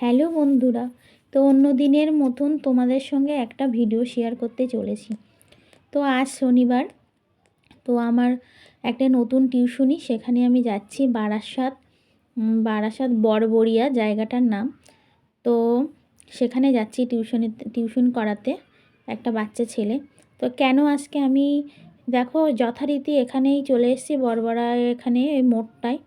Hello বন্ধুরা, তো অন্য দিনের মতন তোমাদের সঙ্গে একটা ভিডিও শেয়ার করতে চলেছি। তো আজ শনিবার, তো আমার একটা নতুন টিউশনি, সেখানে আমি যাচ্ছি বারাসাত বারাসাত বড়বড়িয়া জায়গাটার নাম। তো সেখানে যাচ্ছি টিউশনি টিউশন করাতে একটা বাচ্চা ছেলে। তো কেন আজকে আমি দেখো, যথারীতি এখানেই চলে এসেছি বড়বড়া এখানে মোড়টায়।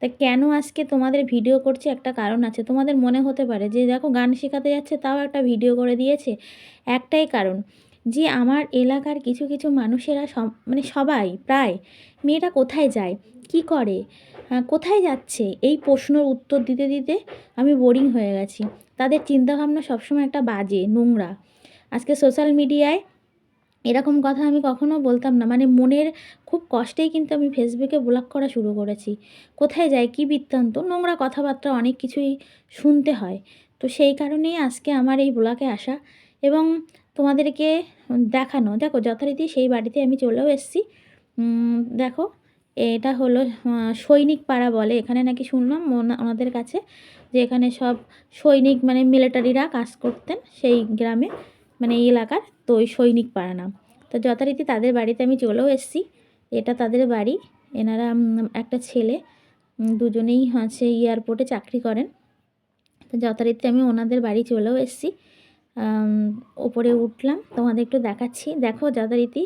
তা কেন আজকে তোমাদের ভিডিও করছি? একটা কারণ আছে। তোমাদের মনে হতে পারে যে, দেখো, গান শেখাতে যাচ্ছে, তাও একটা ভিডিও করে দিয়েছে। একটাই কারণ যে, আমার এলাকার কিছু কিছু মানুষেরা সব মানে সবাই, প্রায় মেয়েটা কোথায় যায়? কি করে? কোথায় যাচ্ছে? এই প্রশ্নের উত্তর দিতে দিতে আমি বোরিং হয়ে গেছি। তাদের চিন্তাভাবনা সবসময় একটা বাজে, নোংরা। আজকে সোশ্যাল মিডিয়ায় এরকম কথা আমি কখনো বলতাম না। মানে মনের খুব কষ্টেই কিন্তু আমি ফেসবুকে ব্লগ করা শুরু করেছি। কোথায় যায়, কী বৃত্তান্ত, নোংরা কথাবার্তা অনেক কিছুই শুনতে হয়। তো সেই কারণেই আজকে আমার এই ব্লগে আসা এবং তোমাদেরকে দেখানো, দেখো যথারীতি সেই বাড়িতে আমি চলেও এসেছি। দেখো, এটা হলো সৈনিক পাড়া বলে, এখানে নাকি শুনলাম ওনা- ওনাদের কাছে যে এখানে সব সৈনিক মানে মিলিটারিরা কাজ করতেন সেই গ্রামে। মানে এই এলাকার, তো ওই সৈনিক পাড়া নাম। তো যথারীতি তাদের বাড়িতে আমি চলেও এসেছি। এটা তাদের বাড়ি। এনারা একটা ছেলে দুজনেই হচ্ছে এয়ারপোর্টে চাকরি করেন। তো যথারীতি আমি ওনাদের বাড়ি চলেও এসেছি। ওপরে উঠলাম, তোমাদের একটু দেখাচ্ছি। দেখো যথারীতি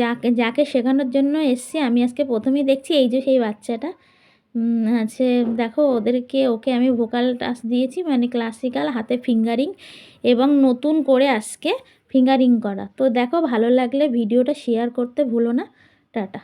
যাকে যাকে শেখানোর জন্য এসছি, আমি আজকে প্রথমেই দেখছি এই যে সেই বাচ্চাটা। আছে দেখো ওদেরকে, ওকে আমি ভোকাল টাচ দিয়েছি মানে ক্লাসিক্যাল হাতে ফিঙ্গারিং এবং নতুন করে আজকে ফিঙ্গারিং করা। তো দেখো ভালো লাগলে ভিডিওটা শেয়ার করতে ভুলো না। টাটা।